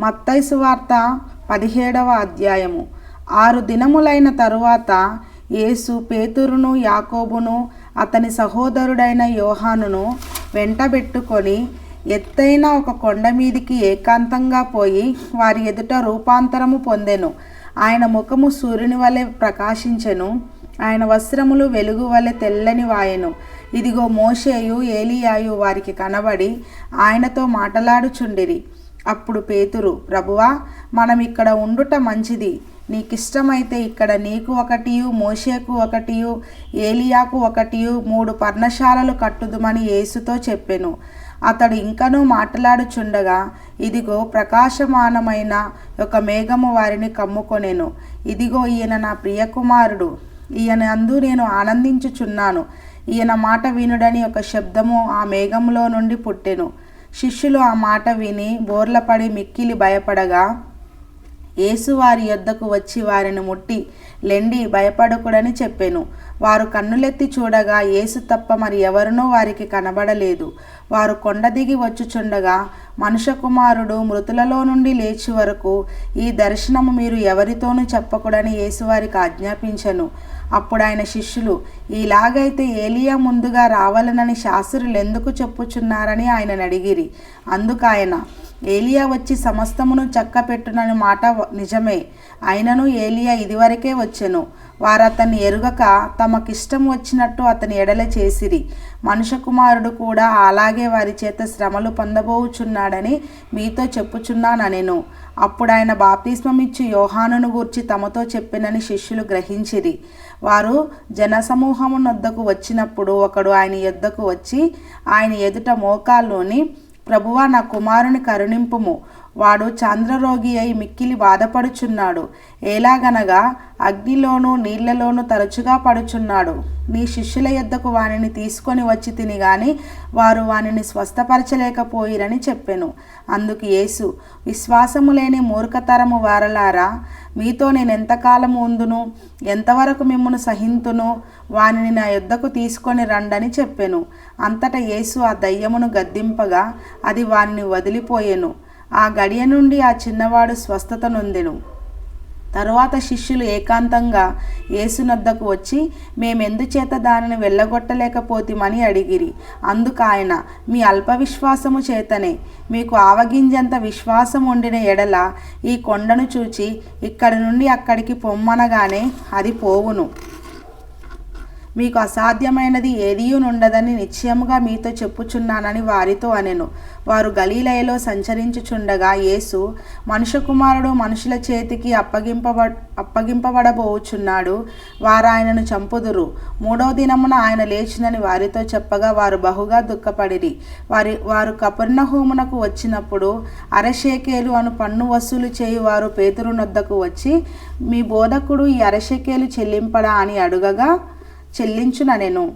మత్తైసు వార్త పదిహేడవ అధ్యాయము. ఆరు దినములైన తరువాత యేసు పేతురును యాకోబును అతని సహోదరుడైన యోహానును వెంటబెట్టుకొని ఎత్తైన ఒక కొండ మీదికి ఏకాంతంగా పోయి వారి ఎదుట రూపాంతరము పొందెను. ఆయన ముఖము సూర్యుని వలె ప్రకాశించెను. ఆయన వస్త్రములు వెలుగు వలె తెల్లని వాయెను. ఇదిగో మోషేయు ఏలియాయు వారికి కనబడి ఆయనతో మాటలాడుచుండిరి. అప్పుడు పేతురు ప్రభువా మనం ఇక్కడ ఉండుట మంచిది. నీకిష్టమైతే ఇక్కడ నీకు ఒకటియు మోషేకు ఒకటియు ఏలియాకు ఒకటియు మూడు పర్ణశాలలు కట్టుదుమని యేసుతో చెప్పెను. అతడు ఇంకనూ మాట్లాడుచుండగా ఇదిగో ప్రకాశమానమైన ఒక మేఘము వారిని కమ్ముకొనెను. ఇదిగో ఈయన నా ప్రియకుమారుడు. ఈయన అందు నేను ఆనందించుచున్నాను. ఈయన మాట వినుడని ఒక శబ్దము ఆ మేఘంలో నుండి పుట్టెను. శిష్యులు ఆ మాట విని బోర్లపడి మిక్కిలి భయపడగా యేసు వారి యొద్దకు వచ్చి వారిని ముట్టి లెండి భయపడకుడని చెప్పాను. వారు కన్నులెత్తి చూడగా యేసు తప్ప మరి ఎవరునూ వారికి కనబడలేదు. వారు కొండ దిగి వచ్చుచుండగా మనుష్య కుమారుడు మృతులలో నుండి లేచి వరకు ఈ దర్శనము మీరు ఎవరితోనూ చెప్పకూడని యేసు వారికి ఆజ్ఞాపించను. అప్పుడు ఆయన శిష్యులు ఇలాగైతే ఏలియా ముందుగా రావాలనని శాస్త్రులు ఎందుకు చెప్పుచున్నారని ఆయన అడిగిరి. అందుకు ఆయన ఏలియా వచ్చి సమస్తమును చక్కపెట్టునని మాట నిజమే. అయినను ఏలియా ఇదివరకే వచ్చెను. వారు అతన్ని ఎరుగక తమకిష్టం వచ్చినట్టు అతని ఎడల చేసిరి. మనుషకుమారుడు కూడా అలాగే వారి చేత శ్రమలు పొందబోచున్నాడని మీతో చెప్పుచున్నానెను అప్పుడు ఆయన బాప్తిస్మమిచ్చి యోహానును గూర్చి తమతో చెప్పినని శిష్యులు గ్రహించిరి. వారు జనసమూహమునొద్దకు వచ్చినప్పుడు ఒకడు ఆయన యొద్దకు వచ్చి ఆయన ఎదుట మోకాల్లోని ప్రభువా నా కుమారుని కరుణింపుము. వాడు చంద్రరోగి అయి మిక్కిలి బాధపడుచున్నాడు. ఎలాగనగా అగ్నిలోనూ నీళ్ళలోనూ తరచుగా పడుచున్నాడు. నీ శిష్యుల యొద్దకు వానిని తీసుకొని వచ్చి తిని గాని వారు వానిని స్వస్థపరచలేకపోయిరని చెప్పెను. అందుకు యేసు విశ్వాసము లేని మూర్ఖతరము వారలారా మీతో నేను ఎంతకాలం ఉందును? ఎంతవరకు మిమ్మను సహింతును? వానిని నా యుద్ధకు తీసుకొని రండని చెప్పెను. అంతటా యేసు ఆ దయ్యమును గద్దింపగా అది వానిని వదిలిపోయెను. ఆ గడియ నుండి ఆ చిన్నవాడు స్వస్థత నొందెను. తరువాత శిష్యులు ఏకాంతంగా ఏసునద్దకు వచ్చి మేమెందుచేత దానిని వెళ్ళగొట్టలేకపోతిమని అడిగిరి. అందుకు ఆయన మీ అల్ప విశ్వాసము చేతనే మీకు ఆవగింజంత విశ్వాసం ఉండిన ఎడల ఈ కొండను చూచి ఇక్కడి నుండి అక్కడికి పొమ్మనగానే అది పోవును. మీకు అసాధ్యమైనది ఏదియూ నుండదని నిశ్చయముగా మీతో చెప్పుచున్నానని వారితో అనెను. వారు గలీలయలో సంచరించుచుండగా యేసు మనుష్య కుమారుడు మనుషుల చేతికి అప్పగింపబ అప్పగింపబడబోచున్నాడు. వారు ఆయనను చంపుదురు. మూడో దినమున ఆయన లేచినని వారితో చెప్పగా వారు బహుగా దుఃఖపడిరి. వారి వారు కపర్ణహూమునకు వచ్చినప్పుడు అరశేకేలు అను పన్ను వసూలు చేయు వారు పేతురునొద్దకు వచ్చి మీ బోధకుడు ఈ అరశేకేలు చెల్లింపడా? అని అడుగగా చెల్లించుననెను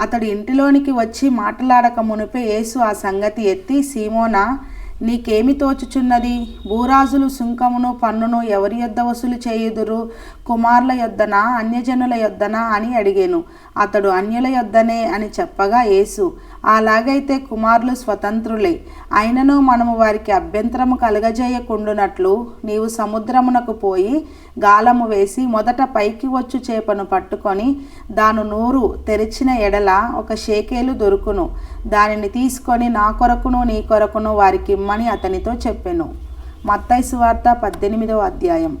అతడు ఇంటిలోనికి వచ్చి మాట్లాడక మునిపే యేసు ఆ సంగతి ఎత్తి సీమోనా నీకేమి తోచుచున్నది? భూరాజులు సుంకమును పన్నును ఎవరి యొద్ద వసూలు చేయుదురు? కుమారుల యొద్దనా అన్యజనుల యొద్దనా? అని అడిగాను. అతడు అన్యుల యొద్దనే అని చెప్పగా యేసు అలాగైతే కుమారులు స్వతంత్రులే. అయినను మనము వారికి అభ్యంతరము కలగజేయకుండునట్లు నీవు సముద్రమునకు పోయి గాలము వేసి మొదట పైకి వచ్చు చేపను పట్టుకొని దాను నూరు తెరిచిన ఎడల ఒక షేకేలు దొరుకును. దానిని తీసుకొని నా కొరకును నీ కొరకును వారికి ఇమ్మని అతనితో చెప్పెను. మత్తైసు వార్త పద్దెనిమిదవ అధ్యాయం.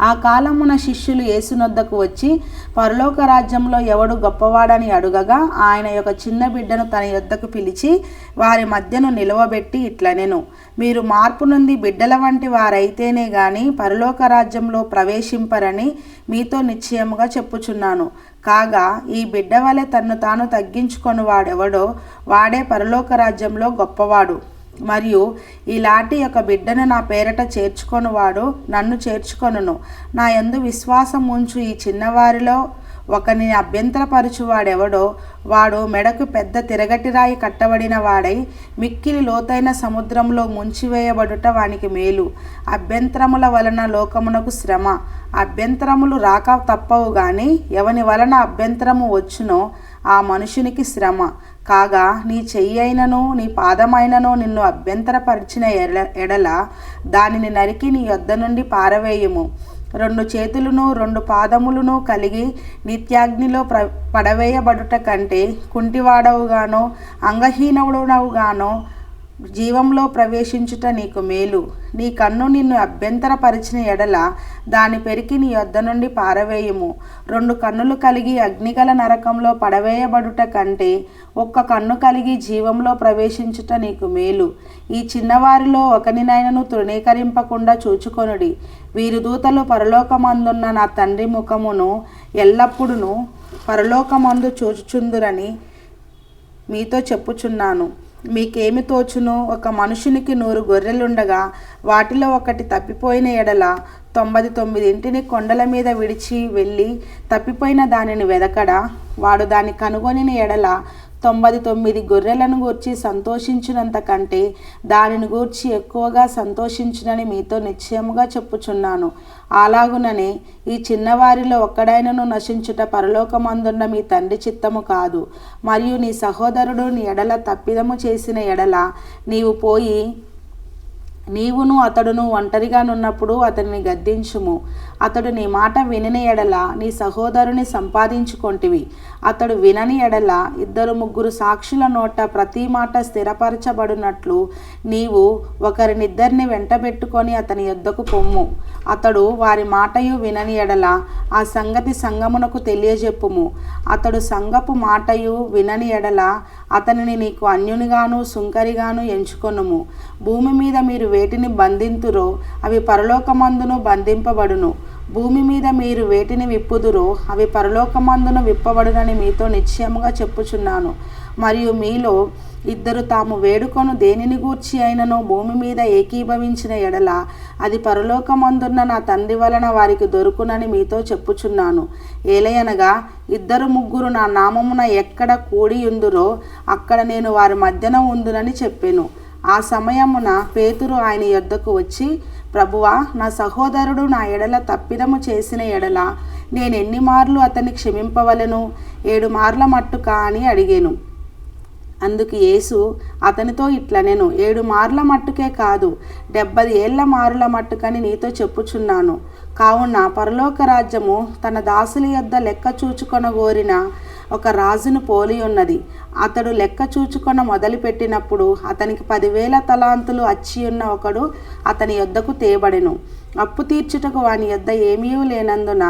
ఆ కాలమున శిష్యులు యేసునొద్దకు వచ్చి పరలోక రాజ్యంలో ఎవడు గొప్పవాడని అడుగగా ఆయన యొక్క చిన్న బిడ్డను తన యొద్దకు పిలిచి వారి మధ్యను నిలవబెట్టి ఇట్లనెను. మీరు మార్పు నుండి బిడ్డల వంటి వారైతేనే గాని పరలోక రాజ్యంలో ప్రవేశింపరని మీతో నిశ్చయముగా చెప్పుచున్నాను. కాగా ఈ బిడ్డ వలె తన్ను తాను తగ్గించుకొని వాడెవడో వాడే పరలోక రాజ్యంలో గొప్పవాడు. మరియు ఇలాంటి యొక్క బిడ్డను నా పేరట చేర్చుకొనువాడు నన్ను చేర్చుకొనును. నా ఎందు విశ్వాసం ఉంచు ఈ చిన్నవారిలో ఒకని అభ్యంతరపరచువాడెవడో వాడు మెడకు పెద్ద తిరగటి రాయి కట్టబడిన వాడై మిక్కిలి లోతైన సముద్రంలో ముంచివేయబడుట వానికి మేలు. అభ్యంతరముల వలన లోకమునకు శ్రమ. అభ్యంతరములు రాక తప్పవు గాని ఎవని వలన అభ్యంతరము వచ్చునో ఆ మనుషునికి శ్రమ. కాగా నీ చెయ్యి అయినను నీ పాదమైనను నిన్ను అభ్యంతరపరిచిన ఎడ ఎడల దానిని నరికి నీ యొద్ద నుండి పారవేయుము. రెండు చేతులను రెండు పాదములను కలిగి నిత్యాగ్నిలో ప్ర పడవేయబడుట కంటే కుంటివాడవుగానో అంగహీనవుడవుగానో జీవంలో ప్రవేశించుట నీకు మేలు. నీ కన్ను నిన్ను అభ్యంతరపరిచిన ఎడల దాని పెరికి నీ యొద్ద నుండి పారవేయుము. రెండు కన్నులు కలిగి అగ్నిగల నరకంలో పడవేయబడుట కంటే ఒక్క కన్ను కలిగి జీవంలో ప్రవేశించుట నీకు మేలు. ఈ చిన్నవారిలో ఒకనినైనను తృణీకరింపకుండా చూచుకొనుడి. వీరి దూతలు పరలోకమందున్న నా తండ్రి ముఖమును ఎల్లప్పుడూ పరలోకమందు చూచుచుందురని మీతో చెప్పుచున్నాను. మీకేమి తోచును ఒక మనుషునికి నూరు గొర్రెలుండగా వాటిలో ఒకటి తప్పిపోయిన ఎడల తొంభై తొమ్మిదింటిని కొండల మీద విడిచి వెళ్ళి తప్పిపోయిన దానిని వెదకడా? వాడు దాన్ని కనుగొనిన ఎడల తొంభై తొమ్మిది గొర్రెలను గూర్చి సంతోషించినంత కంటే దానిని గూర్చి ఎక్కువగా సంతోషించునని మీతో నిశ్చయముగా చెప్పుచున్నాను. అలాగుననే ఈ చిన్నవారిలో ఒక్కడైనను నశించుట పరలోకమందున్న మీ తండ్రి చిత్తము కాదు. మరియు నీ సహోదరుడు నీ ఎడల తప్పిదము చేసిన ఎడల నీవు పోయి నీవును అతడును ఒంటరిగానున్నప్పుడు అతనిని గద్దించుము. అతడు నీ మాట వినని ఎడల నీ సహోదరుని సంపాదించుకొంటివి. అతడు వినని ఎడల ఇద్దరు ముగ్గురు సాక్షుల నోట ప్రతి మాట స్థిరపరచబడినట్లు నీవు ఒకరినిద్దరిని వెంటబెట్టుకొని అతని యొద్దకు పొమ్ము. అతడు వారి మాటయు వినని ఎడల ఆ సంగతి సంగమునకు తెలియజెప్పుము. అతడు సంగపు మాటయు వినని ఎడల అతనిని నీకు అన్యునిగాను సుంకరిగాను ఎంచుకొనుము. భూమి మీద మీరు వేటిని బంధింతురో అవి పరలోకమందును బంధింపబడును. భూమి మీద మీరు వేటిని విప్పుదురో అవి పరలోకమందును విప్పబడునని మీతో నిశ్చయముగా చెప్పుచున్నాను. మరియు మీలో ఇద్దరు తాము వేడుకొను దేనిని గూర్చి అయినను భూమి మీద ఏకీభవించిన ఎడల అది పరలోకమందున్న నా తండ్రి వలన వారికి దొరుకునని మీతో చెప్పుచున్నాను. ఏలయనగా ఇద్దరు ముగ్గురు నా నామమున ఎక్కడ కూడియుందురో అక్కడ నేను వారి మధ్యన ఉందునని చెప్పాను. ఆ సమయమున పేతురు ఆయన యొద్దకు వచ్చి ప్రభువా నా సహోదరుడు నా ఎడల తప్పిదము చేసిన ఎడల నేను ఎన్ని మార్లు అతన్ని క్షమింపవలను? ఏడు మార్ల మట్టుకా అని అడిగాను. అందుకు యేసు అతనితో ఇట్లా నేను ఏడు మార్ల మట్టుకే కాదు డెబ్బది ఏళ్ళ మారుల మట్టుకని నీతో చెప్పుచున్నాను. కావున పరలోక రాజ్యము తన దాసుల యొద్ద లెక్క చూచుకొనగోరిన ఒక రాజును పోలి ఉన్నది. అతడు లెక్క చూచుకొన మొదలుపెట్టినప్పుడు అతనికి పదివేల తలాంతులు అచ్చి ఉన్న ఒకడు అతని యొద్దకు తేబడెను. అప్పు తీర్చుటకు వాని యొద్ద ఏమీ లేనందున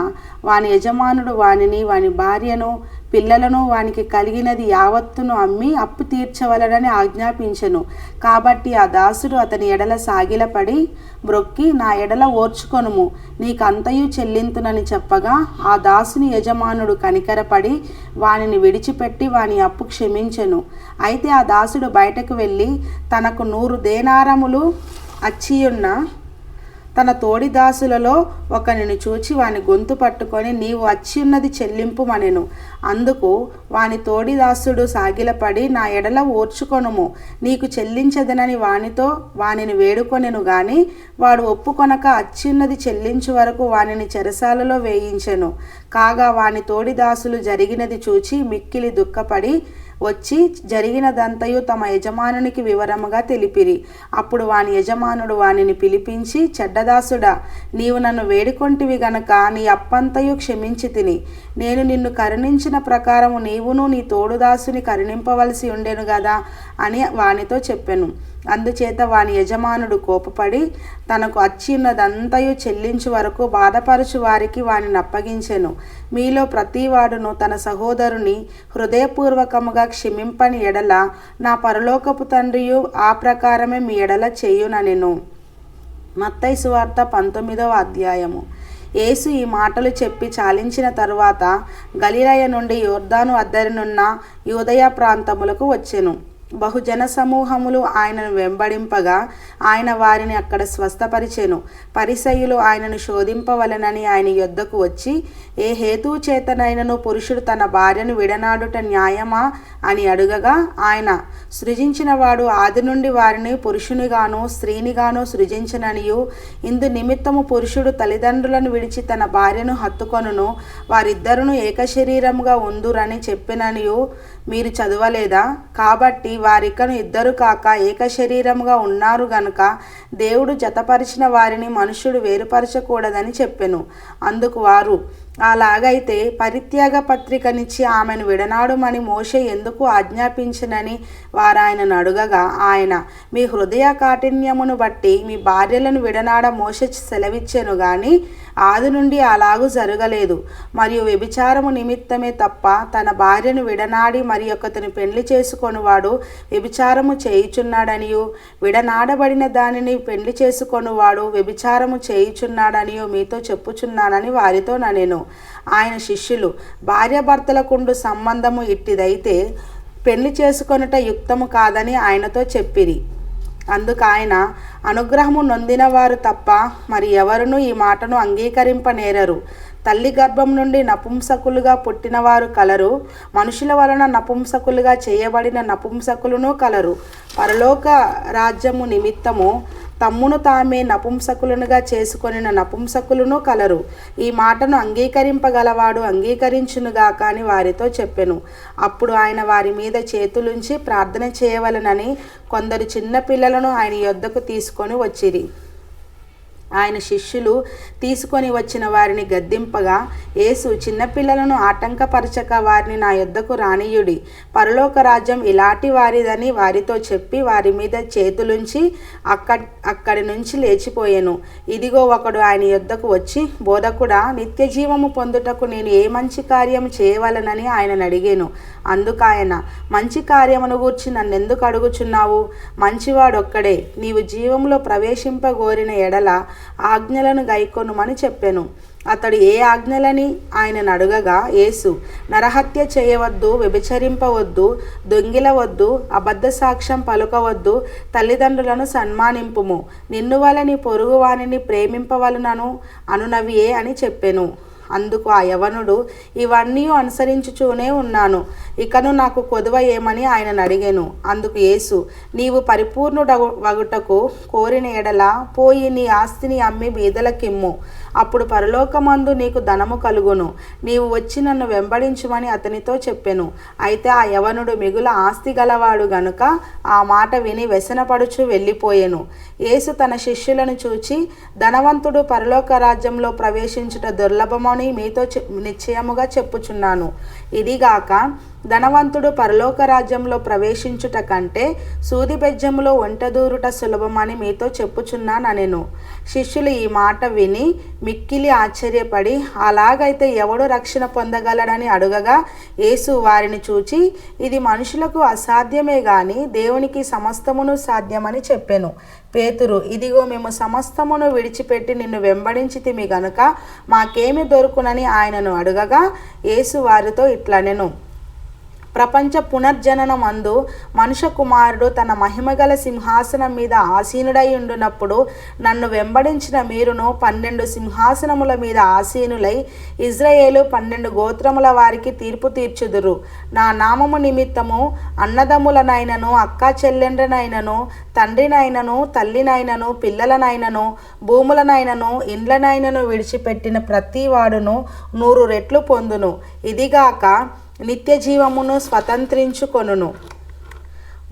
వాని యజమానుడు వానిని వాని భార్యను పిల్లలను వానికి కలిగినది యావత్తును అమ్మి అప్పు తీర్చవలనని ఆజ్ఞాపించెను. కాబట్టి ఆ దాసుడు అతని ఎడల సాగిలపడి బ్రొక్కి నా ఎడల ఓర్చుకొనుము. నీకంతయు చెల్లింతునని చెప్పగా ఆ దాసుని యజమానుడు కనికరపడి వానిని విడిచిపెట్టి వాని అప్పు క్షమించెను. అయితే ఆ దాసుడు బయటకు వెళ్ళి తనకు నూరు దేనారములు అచ్చియున్న తన తోడి దాసులలో ఒకనిని చూచి వాని గొంతు పట్టుకొని నీవు వచ్చి ఉన్నది చెల్లింపు మనెను. అందుకు వాని తోడి దాసుడు సాగిలపడి నా ఎడల ఓర్చుకొనుము. నీకు చెల్లించదనని వానితో వానిని వేడుకొనెను గాని వాడు ఒప్పుకొనక అచ్చిన్నది చెల్లించు వరకు వానిని చెరసాలలో వేయించెను. కాగా వాని తోడి దాసులు జరిగినది చూచి మిక్కిలి దుఃఖపడి వచ్చి జరిగినదంతయు తమ యజమానునికి వివరముగా తెలిపిరి. అప్పుడు వాని యజమానుడు వానిని పిలిపించి చెడ్డదాసుడా నీవు నన్ను వేడుకొంటివి గనక నీ అప్పంతయు క్షమించి తిని. నేను నిన్ను కరుణించిన ప్రకారము నీవును నీ తోడుదాసుని కరుణింపవలసి ఉండెను కదా అని వానితో చెప్పెను. అందుచేత వాని యజమానుడు కోపపడి తనకు అచ్చిన్నదంతయు చెల్లించు వరకు బాధపరచు వారికి వానిని అప్పగించెను. మీలో ప్రతివాడును తన సహోదరుని హృదయపూర్వకముగా క్షమింపని ఎడల నా పరలోకపు తండ్రియు ఆ ప్రకారమే మీ ఎడల చేయుననెను. మత్తయి సువార్త పంతొమ్మిదవ అధ్యాయము. యేసు ఈ మాటలు చెప్పి చాలించిన తరువాత గలిలయ నుండి యోర్దాను అద్దరినున్న యూదయ ప్రాంతములకు వచ్చెను. బహుజన సమూహములు ఆయనను వెంబడింపగా ఆయన వారిని అక్కడ స్వస్థపరిచెను. పరిసయులు ఆయనను శోధింపవలనని ఆయన యొద్దకు వచ్చి ఏ హేతు చేతనైనను పురుషుడు తన భార్యను విడనాడుట న్యాయమా? అని అడుగగా ఆయన సృజించినవాడు ఆది నుండి వారిని పురుషునిగాను స్త్రీనిగాను సృజించననియు. ఇందు నిమిత్తము పురుషుడు తల్లిదండ్రులను విడిచి తన భార్యను హత్తుకొనును. వారిద్దరును ఏకశరీరముగా ఉందురని చెప్పిననియు. మీరు చదవలేదా? కాబట్టి వారికను ఇద్దరు కాక ఏక శరీరముగా ఉన్నారు గనుక దేవుడు జతపరిచిన వారిని మనుష్యుడు వేరుపరచకూడదని చెప్పెను. అందుకు వారు అలాగైతే పరిత్యాగ పత్రికనిచ్చి ఆమెను విడనాడుమని మోషే ఎందుకు ఆజ్ఞాపించనని వారాయనను అడుగగా ఆయన మీ హృదయ కాఠిన్యమును బట్టి మీ భార్యలను విడనాడ మోష సెలవిచ్చాను గాని ఆది నుండి అలాగూ జరగలేదు. మరియు వ్యభిచారము నిమిత్తమే తప్ప తన భార్యను విడనాడి మరి ఒకతని పెళ్ళి చేసుకొనివాడు వ్యభిచారము చేయుచున్నాడనియు విడనాడబడిన దానిని పెళ్ళి చేసుకొనివాడు వ్యభిచారము చేయుచున్నాడనియు మీతో చెప్పుచున్నానని వారితో నేను ఆయన శిష్యులు భార్యాభర్తలకుండు సంబంధము ఇట్టిదైతే పెళ్ళి చేసుకొనుట యుక్తము కాదని ఆయనతో చెప్పిరి. అందుకు ఆయన అనుగ్రహము నొందిన వారు తప్ప మరి ఎవరునూ ఈ మాటను అంగీకరింపనేరరు. తల్లి గర్భం నుండి నపుంసకులుగా పుట్టినవారు కలరు. మనుషుల వలన నపుంసకులుగా చేయబడిన నపుంసకులను కలరు. పరలోక రాజ్యము నిమిత్తము తమ్మును తామే నపుంసకులనుగా చేసుకొనిన నపుంసకులను కలరు. ఈ మాటను అంగీకరింపగలవాడు అంగీకరించునుగా కాని వారితో చెప్పెను. అప్పుడు ఆయన వారి మీద చేతులుంచి ప్రార్థన చేయవలనని కొందరు చిన్న పిల్లలను ఆయన యొద్దకు తీసుకొని వచ్చిరి. ఆయన శిష్యులు తీసుకొని వచ్చిన వారిని గద్దింపగా యేసు చిన్నపిల్లలను ఆటంకపరచక వారిని నా యొద్దకు రానియుడి. పరలోక రాజ్యం ఇలాంటి వారిదని వారితో చెప్పి వారి మీద చేతులుంచి అక్క అక్కడి నుంచి లేచిపోయాను. ఇదిగో ఒకడు ఆయన యొద్దకు వచ్చి బోధకుడా నిత్య జీవము పొందుటకు నేను ఏ మంచి కార్యం చేయవలనని ఆయనను అడిగాను. అందుకు ఆయన మంచి కార్యమును గూర్చి నన్ను ఎందుకు అడుగుచున్నావు? మంచివాడొక్కడే. నీవు జీవంలో ప్రవేశింపగోరిన ఎడల ఆజ్ఞలను గైకొనుమని చెప్పాను. అతడు ఏ ఆజ్ఞలని ఆయనను అడగగా? యేసు నరహత్య చేయవద్దు వ్యభిచరింపవద్దు దొంగిలవద్దు అబద్ధ సాక్ష్యం పలుకవద్దు తల్లిదండ్రులను సన్మానింపుము. నిన్ను వలని పొరుగువానిని ప్రేమింపవలనను అనునవియే అని చెప్పెను. అందుకు ఆ యవనుడు ఇవన్నీ అనుసరించుచూనే ఉన్నాను. ఇకను నాకు కొదువ ఏమని ఆయనను అడిగాను. అందుకు యేసు నీవు పరిపూర్ణుడ వగుటకు కోరిన ఎడల పోయి నీ ఆస్తిని అమ్మి బీదలకిమ్ము. అప్పుడు పరలోకమందు నీకు ధనము కలుగును. నీవు వచ్చి నన్ను వెంబడించుమని అతనితో చెప్పెను. అయితే ఆ యవనుడు మిగుల ఆస్తి గలవాడు గనుక ఆ మాట విని వ్యసనపడుచు వెళ్ళిపోయెను. యేసు తన శిష్యులను చూచి ధనవంతుడు పరలోక రాజ్యంలో ప్రవేశించుట దుర్లభమని మీతో నిశ్చయముగా చెప్పుచున్నాను. ఇదిగాక ధనవంతుడు పరలోక రాజ్యంలో ప్రవేశించుట కంటే సూది ఒంటదూరుట సులభమని మీతో చెప్పుచున్నానెను శిష్యులు ఈ మాట విని మిక్కిలి ఆశ్చర్యపడి అలాగైతే ఎవడు రక్షణ పొందగలడని అడుగగా యేసు వారిని చూచి ఇది మనుషులకు అసాధ్యమే గాని దేవునికి సమస్తమును సాధ్యమని చెప్పాను. పేతురు ఇదిగో మేము సమస్తమును విడిచిపెట్టి నిన్ను వెంబడించితిమి గనుక మాకేమి దొరుకునని ఆయనను అడుగగా యేసు వారితో ఇట్లనెను. ప్రపంచ పునర్జననమందు మనుష్య కుమారుడు తన మహిమగల సింహాసనం మీద ఆసీనుడై ఉండునప్పుడు నన్ను వెంబడించిన మీరును పన్నెండు సింహాసనముల మీద ఆసీనులై ఇజ్రాయేలు పన్నెండు గోత్రముల వారికి తీర్పు తీర్చుదురు. నా నామము నిమిత్తము అన్నదమ్ములనైనను అక్క చెల్లెండ్రనైనను తండ్రినైనను తల్లినైనను పిల్లలనైనను భూములనైనను ఇండ్లనైనను విడిచిపెట్టిన ప్రతి వాడును నూరు రెట్లు పొందును. ఇదిగాక నిత్య జీవమును స్వతంత్రించుకొనును.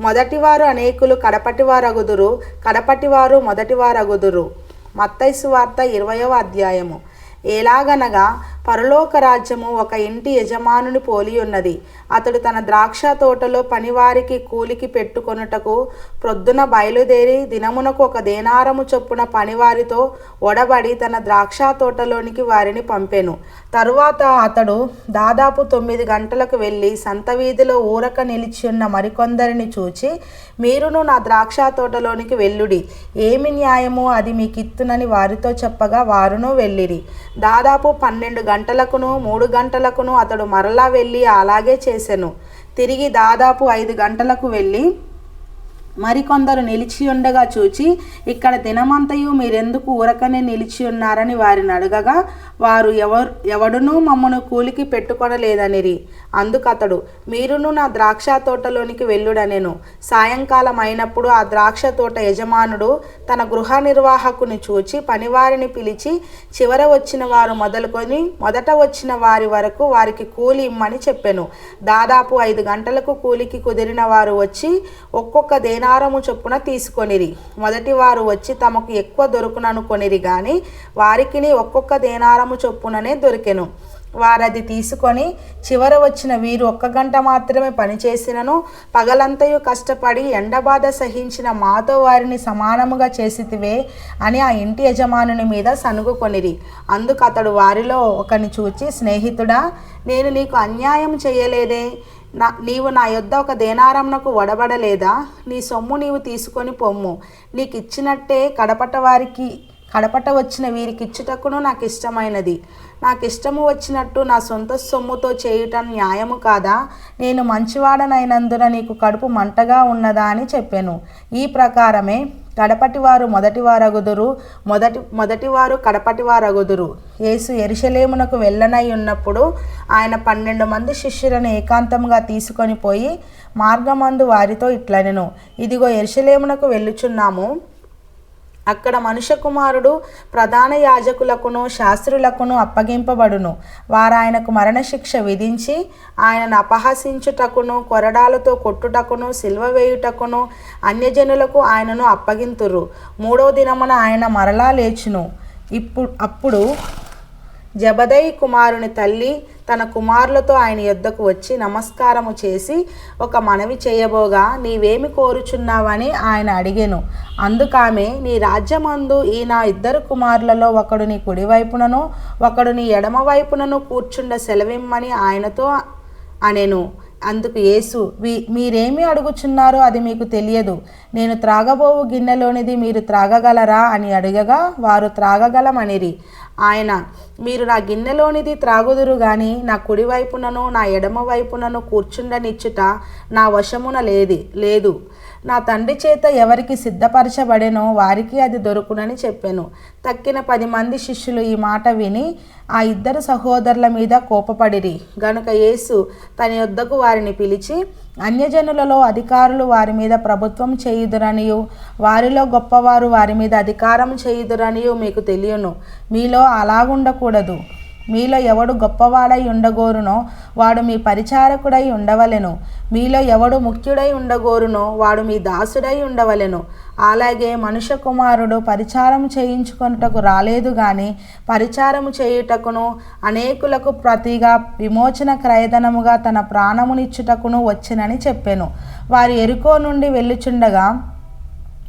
మొదటివారు అనేకులు కడపటివారగుదురు కడపటివారు మొదటివారగుదురు. మత్తైసు వార్త ఇరవయవ అధ్యాయము. ఎలాగనగా పరలోక రాజ్యము ఒక ఇంటి యజమానుని పోలి ఉన్నది. అతడు తన ద్రాక్ష తోటలో పనివారికి కూలికి పెట్టుకొనుటకు ప్రొద్దున బయలుదేరి దినమునకు ఒక దేనారము చొప్పున పనివారితో ఒడబడి తన ద్రాక్ష తోటలోనికి వారిని పంపెను. తరువాత అతడు దాదాపు తొమ్మిది గంటలకు వెళ్ళి సంత వీధిలో ఊరక నిలిచి ఉన్న మరికొందరిని చూచి మీరును నా ద్రాక్ష తోటలోనికి వెళ్ళుడి. ఏమి న్యాయమో అది మీకు ఇత్తునని వారితో చెప్పగా వారును వెళ్ళిరి. దాదాపు పన్నెండు గంటలకును మూడు గంటలకును అతడు మరలా వెళ్ళి అలాగే చేసెను. తిరిగి దాదాపు ఐదు గంటలకు వెళ్ళి మరికొందరు నిలిచి ఉండగా చూచి ఇక్కడ దినమంతయు మీరెందుకు ఊరకనే నిలిచి ఉన్నారని వారిని అడగగా వారు ఎవరు ఎవడునూ మమ్మను కూలికి పెట్టుకొనలేదనిరి. అందుకతడు మీరును నా ద్రాక్ష తోటలోనికి వెళ్ళుడనెను. సాయంకాలం అయినప్పుడు ఆ ద్రాక్ష తోట యజమానుడు తన గృహ నిర్వాహకుని చూచి పనివారిని పిలిచి చివర వచ్చిన వారు మొదలుకొని మొదట వచ్చిన వారి వరకు వారికి కూలి ఇమ్మని చెప్పెను. దాదాపు ఐదు గంటలకు కూలికి కుదిరిన వారు వచ్చి ఒక్కొక్క దేనారము చొప్పున తీసుకొనిరి. మొదటి వారు వచ్చి తమకు ఎక్కువ దొరుకుననుకొనిరి కానీ వారికిని ఒక్కొక్క దేనారం దేనారము చొప్పుననే దొరికెను. వారది తీసుకొని చివర వచ్చిన వీరు ఒక్క గంట మాత్రమే పనిచేసినను పగలంతయు కష్టపడి ఎండబాధ సహించిన మాతో వారిని సమానముగా చేసితివే అని ఆ ఇంటి యజమానుని మీద సనుగుకొనిరి. అందుకు అతడు వారిలో ఒకని చూచి స్నేహితుడా నేను నీకు అన్యాయం చేయలేదే? నా నీవు నా యొద్ద ఒక దేనారంనకు వడబడలేదా? నీ సొమ్ము నీవు తీసుకొని పొమ్ము. నీకు ఇచ్చినట్టే కడపట వారికి కడపట వచ్చిన వీరికి ఇచ్చుటకును నాకు ఇష్టమైనది నాకు ఇష్టము వచ్చినట్టు నా సొంత సొమ్ముతో చేయటం న్యాయము కాదా? నేను మంచివాడనైనందున నీకు కడుపు మంటగా ఉన్నదా అని చెప్పాను. ఈ ప్రకారమే కడపటివారు మొదటివారగుదురు మొదటి మొదటివారు కడపటివారగుదురు. యేసు ఎరుషలేమునకు వెళ్ళనై ఉన్నప్పుడు ఆయన పన్నెండు మంది శిష్యులను ఏకాంతంగా తీసుకొని పోయి మార్గమందు వారితో ఇట్లనెను. ఇదిగో ఎరుషలేమునకు వెళ్ళుచున్నాము. అక్కడ మనుష్య కుమారుడు ప్రధాన యాజకులకును శాస్త్రులకును అప్పగింపబడును. వారు ఆయనకు మరణశిక్ష విధించి ఆయనను అపహసించుటకును కొరడాలతో కొట్టుటకును సిల్వ వేయుటకును అన్యజనులకు ఆయనను అప్పగింతురు. మూడో దినమున ఆయన మరలా లేచును. ఇప్పుడు అప్పుడు జబదయి కుమారుని తల్లి తన కుమారులతో ఆయన యొద్దకు వచ్చి నమస్కారము చేసి ఒక మనవి చేయబోగా నీవేమి కోరుచున్నావని ఆయన అడిగెను. అందుకామె నీ రాజ్యమందు ఈ నా ఇద్దరు కుమారులలో ఒకడు నీ కుడివైపునను ఒకడు నీ ఎడమ వైపునను కూర్చుండ సెలవిమ్మని ఆయనతో అనెను. అందుకు యేసు మీరేమి అడుగుచున్నారో అది మీకు తెలియదు. నేను త్రాగబోవు గిన్నెలోనిది మీరు త్రాగగలరా? అని అడగగా వారు త్రాగగలమనిరి. ఆయన మీరు నా గిన్నెలోనిది త్రాగుదురు గాని నా కుడి వైపునను నా ఎడమ వైపునను కూర్చుండనిచ్చుట నా వశమున లేది లేదు. నా తండ్రి చేత ఎవరికి సిద్ధపరచబడెనో వారికి అది దొరుకునని చెప్పాను. తక్కిన పది మంది శిష్యులు ఈ మాట విని ఆ ఇద్దరు సహోదరుల మీద కోపపడిరి. గనుక యేసు తన యొద్దకు వారిని పిలిచి అన్యజనులలో అధికారులు వారి మీద ప్రభుత్వం చేయుదురనియు వారిలో గొప్పవారు వారి మీద అధికారం చేయుదురనియు మీకు తెలియను. మీలో అలాగుండకూడదు. మీలో ఎవడు గొప్పవాడై ఉండగోరునో వాడు మీ పరిచారకుడై ఉండవలెను. మీలో ఎవడు ముఖ్యుడై ఉండగోరునో వాడు మీ దాసుడై ఉండవలెను. అలాగే మనుష్య కుమారుడు పరిచారం చేయించుకొనుటకు రాలేదు కానీ పరిచారము చేయుటకును అనేకులకు ప్రతిగా విమోచన క్రయధనముగా తన ప్రాణమునిచ్చుటకును వచ్చినని చెప్పాను. వారు ఎరుకో నుండి వెళ్ళుచుండగా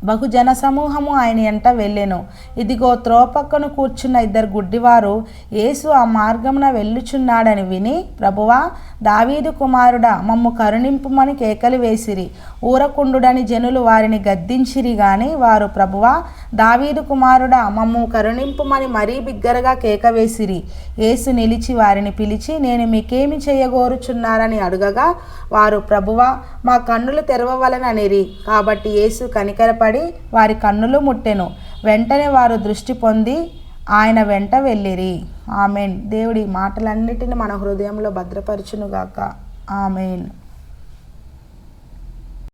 బహుజన సమూహము ఆయన ఎంట వెళ్ళెను. ఇదిగో త్రోపక్కను కూర్చున్న ఇద్దరు గుడ్డివారు యేసు ఆ మార్గమున వెళ్ళుచున్నాడని విని ప్రభువా దావీదు కుమారుడా మమ్ము కరుణింపుమని కేకలు వేసిరి. ఊరకుండుడని జనులు వారిని గద్దించిరి గాని వారు ప్రభువా దావీదు కుమారుడా మమ్ము కరుణింపుమని మరీ బిగ్గరగా కేక వేసిరి. యేసు నిలిచి వారిని పిలిచి నేను మీకేమి చేయగోరుచున్నారని అడగగా వారు ప్రభువా మా కన్నులు తెరవవలననిరి. కాబట్టి యేసు కనికరపడి వారి కన్నులు ముట్టెను. వెంటనే వారు దృష్టి పొంది ఆయన వెంట వెళ్ళిరి. ఆమెన్. దేవుడి మాటలన్నిటిని మన హృదయంలో భద్రపరచునుగాక. ఆమెన్.